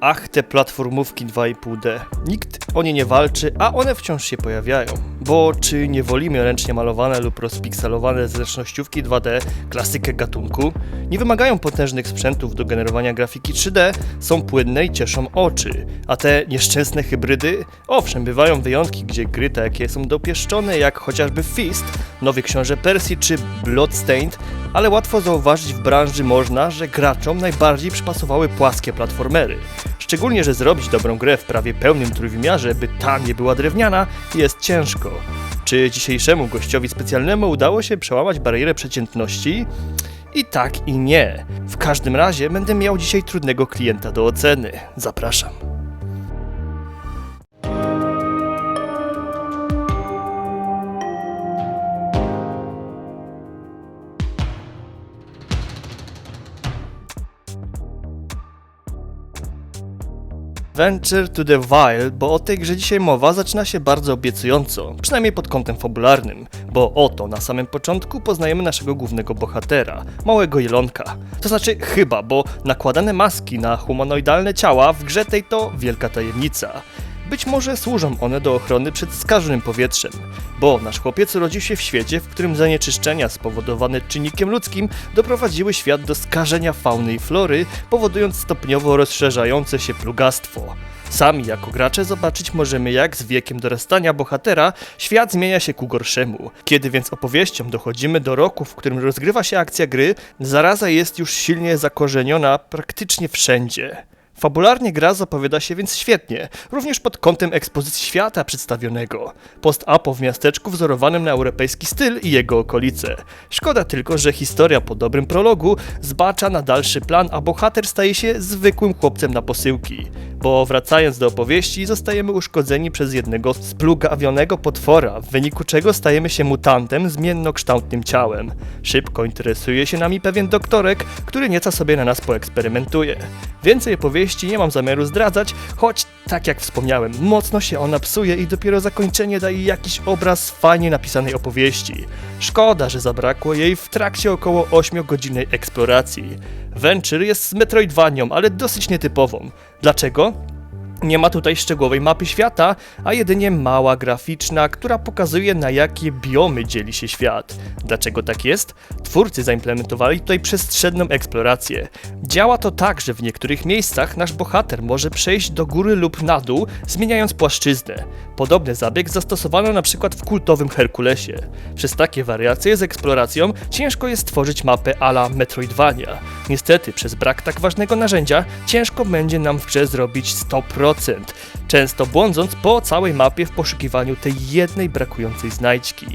Ach, te platformówki 2,5D. Nikt o nie nie walczy, a one wciąż się pojawiają. Bo czy nie wolimy ręcznie malowane lub rozpikselowane zręcznościówki 2D, klasykę gatunku? Nie wymagają potężnych sprzętów do generowania grafiki 3D, są płynne i cieszą oczy. A te nieszczęsne hybrydy? Owszem, bywają wyjątki, gdzie gry takie są dopieszczone, jak chociażby Fist, Nowy Książę Persji czy Bloodstained, ale łatwo zauważyć w branży można, że graczom najbardziej przypasowały płaskie platformery. Szczególnie, że zrobić dobrą grę w prawie pełnym trójwymiarze, by ta nie była drewniana, jest ciężko. Czy dzisiejszemu gościowi specjalnemu udało się przełamać barierę przeciętności? I tak, i nie. W każdym razie będę miał dzisiaj trudnego klienta do oceny. Zapraszam. Venture to the Wild, bo o tej grze dzisiaj mowa zaczyna się bardzo obiecująco, przynajmniej pod kątem fabularnym, bo oto na samym początku poznajemy naszego głównego bohatera, małego jelonka. To znaczy chyba, bo nakładane maski na humanoidalne ciała w grze tej to wielka tajemnica. Być może służą one do ochrony przed skażonym powietrzem, bo nasz chłopiec urodził się w świecie, w którym zanieczyszczenia spowodowane czynnikiem ludzkim doprowadziły świat do skażenia fauny i flory, powodując stopniowo rozszerzające się plugastwo. Sami jako gracze zobaczyć możemy jak z wiekiem dorastania bohatera świat zmienia się ku gorszemu. Kiedy więc opowieścią dochodzimy do roku, w którym rozgrywa się akcja gry, zaraza jest już silnie zakorzeniona praktycznie wszędzie. Fabularnie gra zapowiada się więc świetnie, również pod kątem ekspozycji świata przedstawionego. Post-apo w miasteczku wzorowanym na europejski styl i jego okolice. Szkoda tylko, że historia po dobrym prologu zbacza na dalszy plan, a bohater staje się zwykłym chłopcem na posyłki. Bo wracając do opowieści, zostajemy uszkodzeni przez jednego splugawionego potwora, w wyniku czego stajemy się mutantem zmiennokształtnym ciałem. Szybko interesuje się nami pewien doktorek, który nieco sobie na nas poeksperymentuje. Więcej opowieści nie mam zamiaru zdradzać, choć tak jak wspomniałem, mocno się ona psuje i dopiero zakończenie daje jakiś obraz fajnie napisanej opowieści. Szkoda, że zabrakło jej w trakcie około 8-godzinnej eksploracji. Venture jest Metroidvanią, ale dosyć nietypową. Dlaczego? Nie ma tutaj szczegółowej mapy świata, a jedynie mała graficzna, która pokazuje na jakie biomy dzieli się świat. Dlaczego tak jest? Twórcy zaimplementowali tutaj przestrzenną eksplorację. Działa to tak, że w niektórych miejscach nasz bohater może przejść do góry lub na dół, zmieniając płaszczyznę. Podobny zabieg zastosowano przykład w kultowym Herkulesie. Przez takie wariacje z eksploracją ciężko jest stworzyć mapę ala Metroidvania. Niestety, przez brak tak ważnego narzędzia, ciężko będzie nam w grze zrobić 100%, często błądząc po całej mapie w poszukiwaniu tej jednej brakującej znajdźki.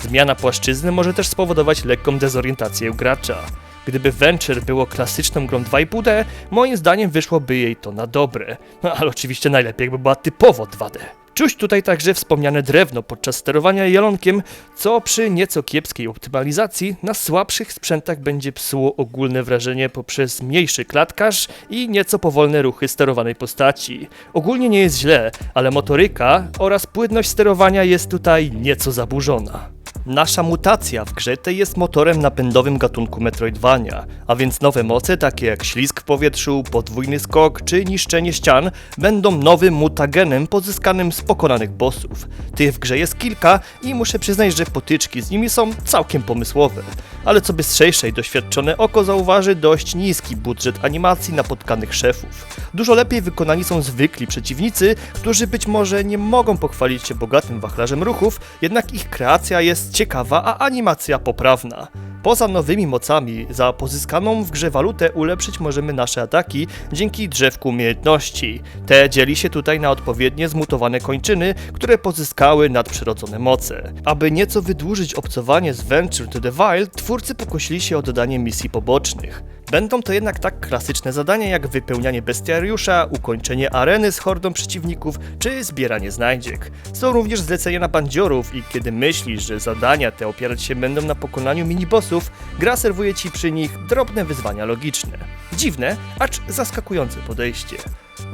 Zmiana płaszczyzny może też spowodować lekką dezorientację gracza. Gdyby Venture było klasyczną grą 2,5D, moim zdaniem wyszłoby jej to na dobre. No ale oczywiście najlepiej jakby była typowo 2D. Czuć tutaj także wspomniane drewno podczas sterowania jelonkiem, co przy nieco kiepskiej optymalizacji na słabszych sprzętach będzie psuło ogólne wrażenie poprzez mniejszy klatkarz i nieco powolne ruchy sterowanej postaci. Ogólnie nie jest źle, ale motoryka oraz płynność sterowania jest tutaj nieco zaburzona. Nasza mutacja w grze tej jest motorem napędowym gatunku Metroidvania, a więc nowe moce takie jak ślizg w powietrzu, podwójny skok czy niszczenie ścian będą nowym mutagenem pozyskanym z pokonanych bossów. Tych w grze jest kilka i muszę przyznać, że potyczki z nimi są całkiem pomysłowe. Ale co bystrzejsze i doświadczone oko zauważy dość niski budżet animacji napotkanych szefów. Dużo lepiej wykonani są zwykli przeciwnicy, którzy być może nie mogą pochwalić się bogatym wachlarzem ruchów, jednak ich kreacja jest ciekawa, a animacja poprawna. Poza nowymi mocami, za pozyskaną w grze walutę ulepszyć możemy nasze ataki dzięki drzewku umiejętności. Te dzieli się tutaj na odpowiednie zmutowane kończyny, które pozyskały nadprzyrodzone moce. Aby nieco wydłużyć obcowanie z Venture to the Wild, twórcy pokusili się o dodanie misji pobocznych. Będą to jednak tak klasyczne zadania jak wypełnianie bestiariusza, ukończenie areny z hordą przeciwników czy zbieranie znajdziek. Są również zlecenia na bandziorów i kiedy myślisz, że zadania te opierać się będą na pokonaniu minibossów, gra serwuje ci przy nich drobne wyzwania logiczne. Dziwne, acz zaskakujące podejście.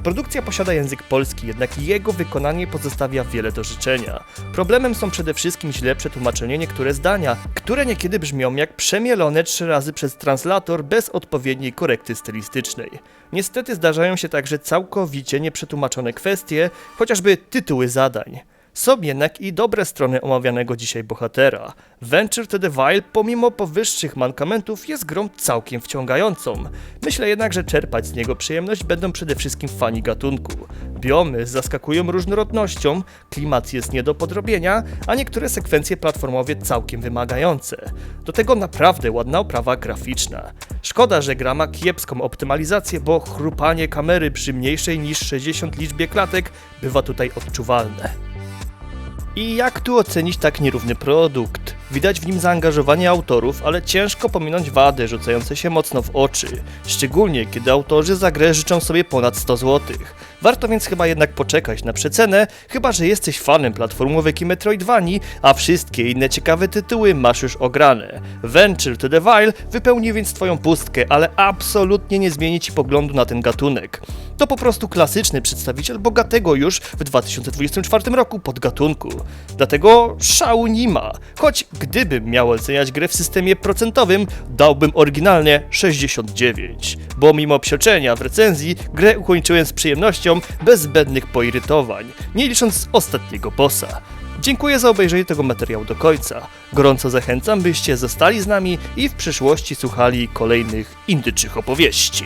Produkcja posiada język polski, jednak jego wykonanie pozostawia wiele do życzenia. Problemem są przede wszystkim źle przetłumaczenie niektóre zdania, które niekiedy brzmią jak przemielone trzy razy przez translator bez odpowiedniej korekty stylistycznej. Niestety zdarzają się także całkowicie nieprzetłumaczone kwestie, chociażby tytuły zadań. Są jednak i dobre strony omawianego dzisiaj bohatera. Venture to the Wild, pomimo powyższych mankamentów, jest grą całkiem wciągającą. Myślę jednak, że czerpać z niego przyjemność będą przede wszystkim fani gatunku. Biomy zaskakują różnorodnością, klimat jest nie do podrobienia, a niektóre sekwencje platformowe całkiem wymagające. Do tego naprawdę ładna oprawa graficzna. Szkoda, że gra ma kiepską optymalizację, bo chrupanie kamery przy mniejszej niż 60 liczbie klatek bywa tutaj odczuwalne. I jak tu ocenić tak nierówny produkt? Widać w nim zaangażowanie autorów, ale ciężko pominąć wady rzucające się mocno w oczy. Szczególnie kiedy autorzy za grę życzą sobie ponad 100 zł. Warto więc chyba jednak poczekać na przecenę, chyba że jesteś fanem platformówek i Metroidvanii, a wszystkie inne ciekawe tytuły masz już ograne. Venture to the Wild wypełni więc twoją pustkę, ale absolutnie nie zmieni ci poglądu na ten gatunek. To po prostu klasyczny przedstawiciel bogatego już w 2024 roku podgatunku. Dlatego szału nie ma. Choć gdybym miał oceniać grę w systemie procentowym, dałbym oryginalnie 69. Bo mimo psioczenia w recenzji, grę ukończyłem z przyjemnością, bez zbędnych poirytowań, nie licząc ostatniego bossa. Dziękuję za obejrzenie tego materiału do końca. Gorąco zachęcam, byście zostali z nami i w przyszłości słuchali kolejnych indyczych opowieści.